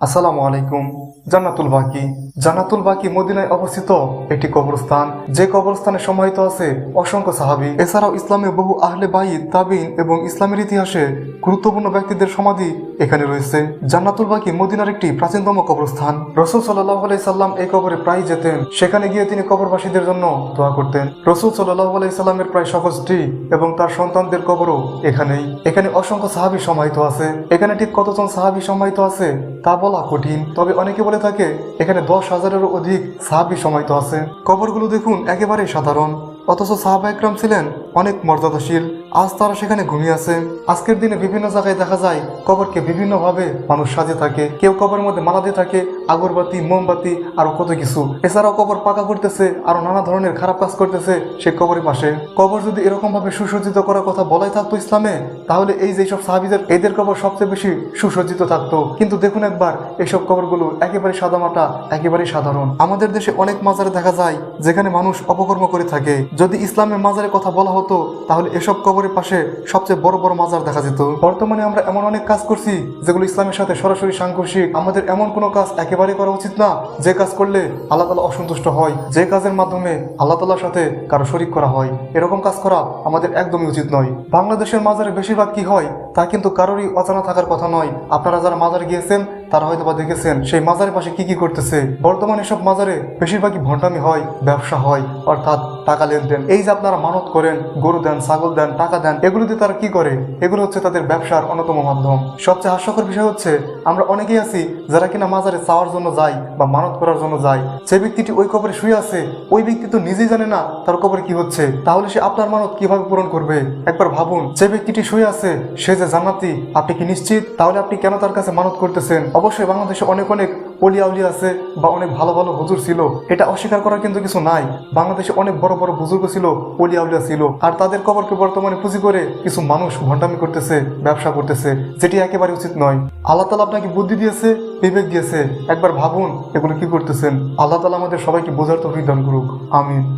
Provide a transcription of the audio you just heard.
আসসালামু আলাইকুম, জান্নাতুল বাকি। জান্নাতুল বাকি মদিনায় অবস্থিত একটি কবরস্থান। যে কবরস্থানে সমাহিত আছে অসংখ্য সাহাবী। এছাড়াও ইসলামের বহু আহলে বাইদ তাবিন এবং ইসলামের ইতিহাসে গুরুত্বপূর্ণ ব্যক্তিদের সমাধি এখানে রয়েছে। জান্নাতুল বাকি মদিনার একটি প্রাচীনতম কবরস্থান। রসুল সাল্লাহ আলাই সাল্লাম এই কবরে প্রায় যেতেন। সেখানে গিয়ে তিনি কবরবাসীদের জন্য দোয়া করতেন। রসুল সাল্লাহ আলাই সাল্লামের প্রায় সকল স্ত্রী এবং তার সন্তানদের কবরও এখানেই। এখানে অসংখ্য সাহাবী সমাহিত আছে। এখানে ঠিক কতজন সাহাবী সমাহিত আছে তা বলা কঠিন, তবে অনেকে বলে থাকে, এখানে দশ হাজারেরও অধিক সাহাবি সমাহিত আছে। কবরগুলো দেখুন একেবারেই সাধারণ, অথচ সাহাবা একরাম ছিলেন অনেক মর্যাদাশীল। আজ তারা সেখানে ঘুমিয়ে আছে। আজকের দিনে বিভিন্ন জায়গায় দেখা যায়, কবরকে বিভিন্নভাবে মানুষ সাজে থাকে। কেউ কবরের মধ্যে মালা দিয়ে থাকে, আগরবাতি, মোমবাতি, আরও কত কিছু। এছাড়াও কবর পাকা করতেছে, আরও নানা ধরনের খারাপ কাজ করতেছে সে কবরের পাশে। কবর যদি এরকম ভাবে সুসজ্জিত করার কথা বলাই থাকতো ইসলামে, তাহলে এই যে সব সাহাবিদের, এদের কবর সবচেয়ে বেশি সুসজ্জিত থাকতো। কিন্তু দেখুন একবার এইসব কবরগুলো একেবারে সাদা মাটা একেবারে সাধারণ। আমাদের দেশে অনেক মাজারে দেখা যায়, যেখানে মানুষ অপকর্ম করে থাকে। যদি ইসলামের মাজারের কথা বলা হতো, তাহলে এসব কবরের পাশে সবচেয়ে বড় বড় মাজার দেখা যেত। বর্তমানে আমরা এমন অনেক কাজ করছি, যেগুলো ইসলামের সাথে সরাসরি সাংঘর্ষিক। আমাদের এমন কোনো কাজ একেবারে করা উচিত না, যে কাজ করলে আল্লাহ তালা অসন্তুষ্ট হয়, যে কাজের মাধ্যমে আল্লাহ তালার সাথে কারও শরিক করা হয়। এরকম কাজ করা আমাদের একদমই উচিত নয়। বাংলাদেশের মাজারে বেশিরভাগ কি হয়, তা কিন্তু কারোরই অজানা থাকার কথা নয়। আপনারা যারা মাজারে গিয়েছেন তারা হয়তো বা দেখেছেন সেই মাজারের পাশে কি কি করতেছে বর্তমানে সব মাজারে বেশিরভাগই ভণ্ডামি হয়, ব্যবসা হয়, অর্থাৎ টাকা লেনদেন। এই যে আপনারা মানত করেন, গরু দেন, ছাগল দেন, টাকা দেন, এগুলো দিয়ে তারা কি করে? এগুলো হচ্ছে তাদের ব্যবসার অন্যতম মাধ্যম। সবচেয়ে হাস্যকর বিষয় হচ্ছে, আমরা অনেকেই আছি যারা কিনা মাজারে চাওয়ার জন্য যাই বা মানত করার জন্য যাই যে ব্যক্তিটি ওই কবরে শুয়ে আছে, ওই ব্যক্তি তো নিজেই জানে না তার কবরে কি হচ্ছে। তাহলে সে আপনার মানত কীভাবে পূরণ করবে? একবার ভাবুন, যে ব্যক্তিটি শুয়ে আছে, সে যে জান্নাতি, আপনি কি নিশ্চিত? তাহলে আপনি কেন তার কাছে মানত করতেছেন? অবশ্যই বাংলাদেশে অনেক অনেক অলি আউলি আছে বা অনেক ভালো ভালো হুজুর ছিল। এটা অস্বীকার করার কিন্তু কিছু নাই। বাংলাদেশে অনেক বড় বড় বুজুর্গ ছিল অলি আউলিয়া ছিল। আর তাদের কবরকে বর্তমানে পুঁজি করে কিছু মানুষ ভণ্ডামি করতেছে, ব্যবসা করতেছে, যেটি একেবারে উচিত নয়। আল্লাহ তালা আপনাকে বুদ্ধি দিয়েছে, বিবেক দিয়েছে। একবার ভাবুন এগুলো কি করতেছেন। আল্লাহ তালা আমাদের সবাইকে বোঝার তো দান করুক। আমিন।